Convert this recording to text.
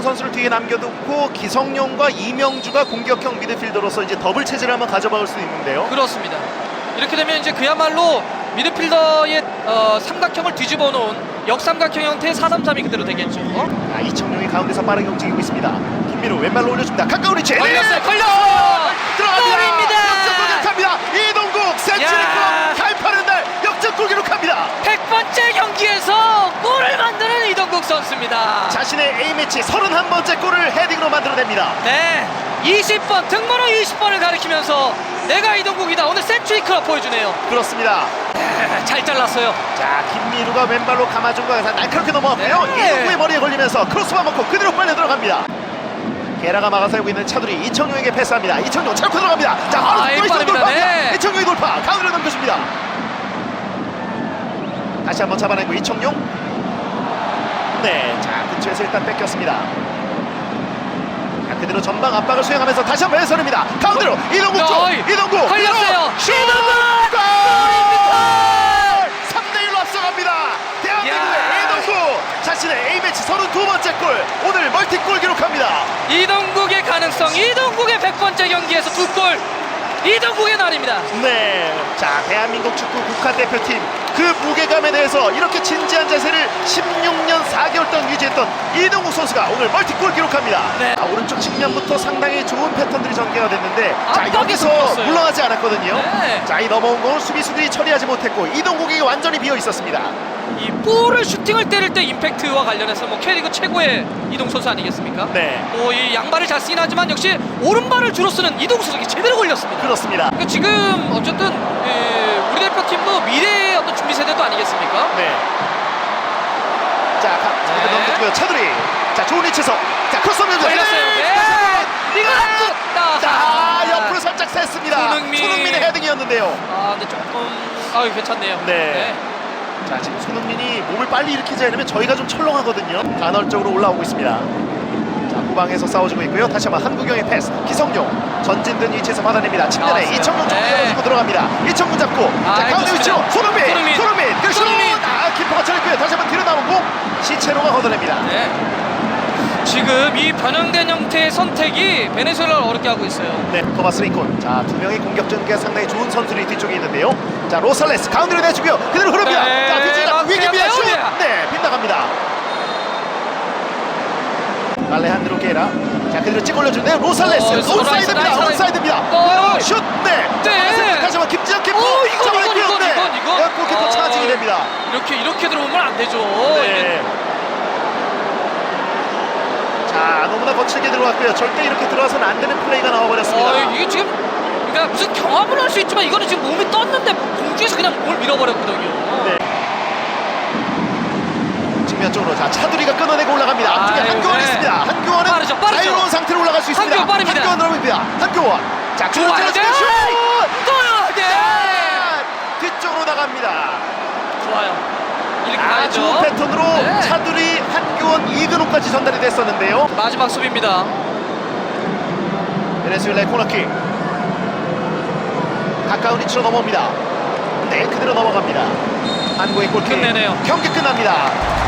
이동경 선수를 뒤에 남겨두고 기성용과 이명주가 공격형 미드필더로서 이제 더블 체제를 한번 가져볼 수 있는데요. 그렇습니다. 이렇게 되면 이제 그야말로 미드필더의 어, 삼각형을 뒤집어 놓은 역삼각형 형태의 4-3-3이 그대로 되겠죠. 아, 이청용이 가운데서 빠르게 움직이고 있습니다. 김민우 왼발로 올려줍니다. 가까운 위치. 걸렸어요, 걸렸어요! 들어갑니다. 골입니다! 역전 공격합니다. 이동국 센츄리클럽 야! 가입하는 날 역전 기록합니다. 100번째 경기에서 이동국 선수입니다. 자신의 A매치 31번째 골을 헤딩으로 만들어냅니다. 네, 20번 등번호 20번을 가리키면서 내가 이동국이다. 오늘 클럽 보여주네요. 그렇습니다. 네, 잘 잘랐어요. 자, 김민우가 왼발로 감아준 거에서 날카롭게 넘어갔고요. 네. 이동국의 머리에 걸리면서 크로스만 먹고 그대로 빨려 들어갑니다. 게라가 막아서고 있는 차두리 이청용에게 패스합니다. 이청용 차고 들어갑니다. 자, 아, 바로 빠릅니다. 돌파합니다. 네. 이청용이 돌파. 가운데로 넘겨줍니다. 다시 한번 잡아내고 이청용. 네, 자 근처에서 일단 뺏겼습니다. 자, 그대로 전방 압박을 수행하면서 다시 한번 해설입니다. 가운데로 이동국 쪽, 어이, 이동국 걸렸어요. 슛! 이동국! 골! 3대 1로 앞서갑니다. 대한민국의 야. 이동국 자신의 A매치 32번째 골 오늘 멀티골 기록합니다. 이동국의 가능성, 이동국의 100번째 경기에서 두 골. 이동국의 날입니다. 네, 자 대한민국 축구 국가 대표팀 그 무게 대해서 이렇게 진지한 자세를 16년 4개월 동안 유지했던 이동국 선수가 오늘 멀티골 기록합니다. 네. 자, 오른쪽 측면부터 상당히 좋은 패턴들이 전개가 됐는데 자 압박에서 여기서 붙었어요. 물러나지 않았거든요. 네. 자이 넘어온 공을 수비수들이 처리하지 못했고 이동국이 완전히 비어 있었습니다. 이 볼을 슈팅을 때릴 때 임팩트와 관련해서 뭐 K리그 최고의 이동 선수 아니겠습니까? 네, 또이 양발을 잘 쓰긴 하지만 역시 오른발을 주로 쓰는 이동 선수가 제대로 걸렸습니다. 그렇습니다. 그러니까 지금 어쨌든 예, 우리 준비 세대도 아니겠습니까? 네. 자, 가, 네. 네. 넘겨주고요. 차두리. 자, 좋은 위치에서. 자, 크로스 오면 걸렸어요. 네. 이거 자, 옆으로 살짝 샜습니다. 손흥민. 손흥민의 헤딩이었는데요. 아, 근데 조금 아, 괜찮네요. 네. 자, 지금 손흥민이 몸을 빨리 일으키지 않으면 저희가 좀 철렁하거든요. 간헐적으로 올라오고 있습니다. 자, 후방에서 싸워주고 있고요. 다시 한번 한국영의 패스. 기성용 전진된 위치에서 받아냅니다. 측면에 나왔어요. 이청용 쪽 네. 밀어주고 들어갑니다. 이청용 잡고. 아, 자, 가운데 위치로. 손흥민. 손흥민. 손흥민. 그 슛! 손흥민. 아, 키퍼가 처리했고요. 다시 한번 뒤로 공. 시체로가 걷어냅니다. 네. 지금 이 변형된 형태의 선택이 베네수엘라를 어렵게 하고 있어요. 네, 토마스 링콘. 자, 두 명의 공격 전개가 상당히 좋은 선수들이 뒤쪽에 있는데요. 자, 로살레스 가운데로 내주고요. 그대로 흐릅니다. 네, 자, 뒤쪽 막 위기입니다. 슛! 피하나요? 네, 빗나갑니다. 알레한드로 게라. 자, 그대로 찍어 올려주는데요. 로살레스. 어, 온사이드입니다. 나이스. 온사이드입니다. 어, 슛! 네. 네. 다시 한번 김지현 키퍼. 오, 이건, 잡아냈고요. 이건, 네. 이건, 이건. 네, 골키퍼 어, 차징이 됩니다. 이렇게 이렇게 들어오면 안 되죠. 네. 자, 너무나 거칠게 들어왔고요. 절대 이렇게 들어와서는 안 되는 플레이가 나와버렸습니다. 어, 이게 지금 그러니까 무슨 경험을 할 수 있지만 이거는 지금 몸이 떴는데 공중에서 그냥 뭘 밀어버렸거든요. 네. 측면 쪽으로 자 차두리가 끊어내고 올라갑니다. 앞쪽에 한교원 네. 있습니다. 한교원은 빠르죠, 빠르죠. 자유로운 상태로 올라갈 수 있습니다. 한교원 빠릅니다. 한교원 들어옵니다. 한교원. 자 좋아요. 그렇죠. 네. 슛! 떠요. 네. 뒤쪽으로 나갑니다. 좋아요. 이렇게 아주 가야죠. 패턴으로 네. 차두리, 한교원, 이근호까지 전달이 됐었는데요. 마지막 수비입니다. 베네수엘라의 코너킥. 가까운 위치로 넘어옵니다. 네, 그대로 넘어갑니다. 한국의 골킥. 끝내네요. 경기 끝납니다.